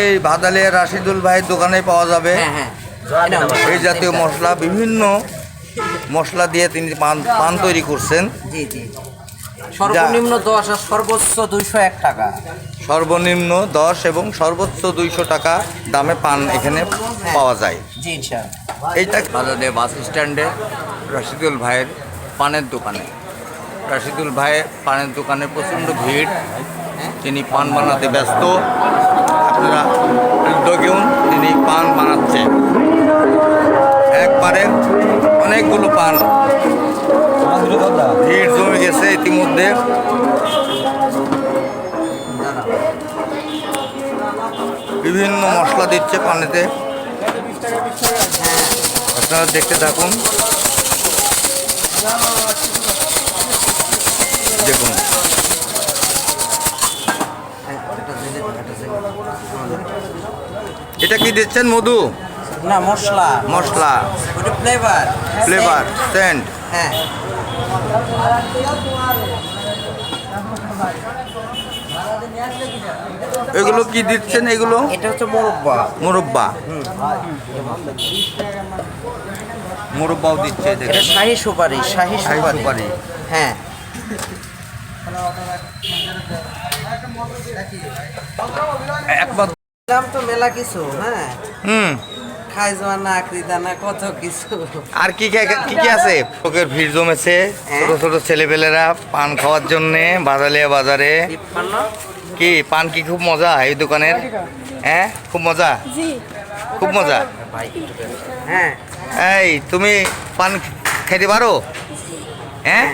এই ভাদালিয়া রাশিদুল ভাইয়ের দোকানে পাওয়া যাবে। হ্যাঁ হ্যাঁ। এই জাতীয় মশলা বিভিন্ন মশলা দিয়ে তিনি পান পান তৈরি করছেন। জি জি। সর্বনিম্ন দশ আর সর্বোচ্চ দুইশো এক টাকা। সর্বনিম্ন দশ এবং সর্বোচ্চ দুইশো টাকা দামে পান এখানে পাওয়া যায়। জি ইনশাআল্লাহ। এইটা বাজারে বাস স্ট্যান্ডে রাশিদুল ভাইয়ের পানের দোকানে। রাশিদুল ভাইয়ের পানের দোকানে প্রচণ্ড ভিড়। তিনি পান বানাতে ব্যস্ত। আপনারা দেখুন তিনি পান বানাচ্ছেন। একবারে অনেকগুলো পান। ভিড় জমে গেছে ইতিমধ্যে। বিভিন্ন মশলা দিচ্ছে পানিতে। আপনারা দেখতে থাকুন। দেখুন হ্যাঁ, এটা জেনে দিন, এটা জেনে দিন। এটা কি দিচ্ছেন মধু? না মশলা। মশলা। ওটা ফ্লেভার ফ্লেভার সেন্ট হ্যাঁ। এগুলো কি দিচ্ছেন এগুলো? এটা হচ্ছে মোরব্বা। মুরব্বা। মুরব্বাও দিচ্ছে এটা শাহি সুপারি শাহি সুপারি। হ্যাঁ। একবার দাম তো মেলা কিছু হ্যাঁ? হুম। খাই জোয়ানা কত কিছু। আর কি কি- কি কি আছে? লোকের ভিড় জমেছে ছোট ছোট ছেলেপেলেরা পান খাওয়ার জন্যে বাজালিয়া বাজারে। কি পান কি খুব মজা এই দোকানের? হ্যাঁ? খুব মজা? খুব মজা। হ্যাঁ। এই তুমি পান খেতে পারো? হ্যাঁ?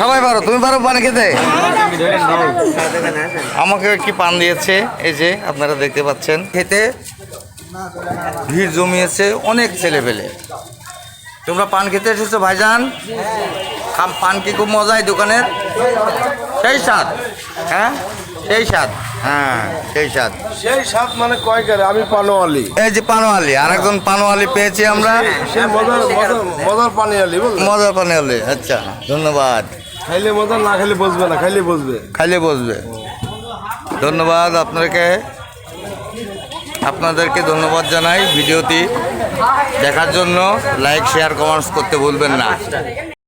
সবাই পারো তুমি পারো পান খেতে? আমাকে কি পান দিয়েছে? এই যে আপনারা দেখতে পাচ্ছেন। খেতে ভিড় জমিয়েছে অনেক ছেলে পেলে তোমরা পান খেতে এসেছ ভাইজান? পান কি খুব মজা এই দোকানের? সেই স্বাদ। হ্যাঁ? সেই স্বাদ। হ্যাঁ সেই স্বাদ। সেই সাত মানে কয়কারে আমি পানোয়ালি। এই যে পানোয়ালি আরেকজন পানোয়ালি পেয়েছি আমরা। মজার মজার মজার পানোয়ালি আচ্ছা ধন্যবাদ। খাইলে মজা না খাইলে বসবে না খাইলে বসবে। খাইলে বসবে। ধন্যবাদ আপনাকে। আপনাদেরকে ধন্যবাদ জানাই ভিডিওটি দেখার জন্য। লাইক শেয়ার কমেন্টস করতে ভুলবেন না।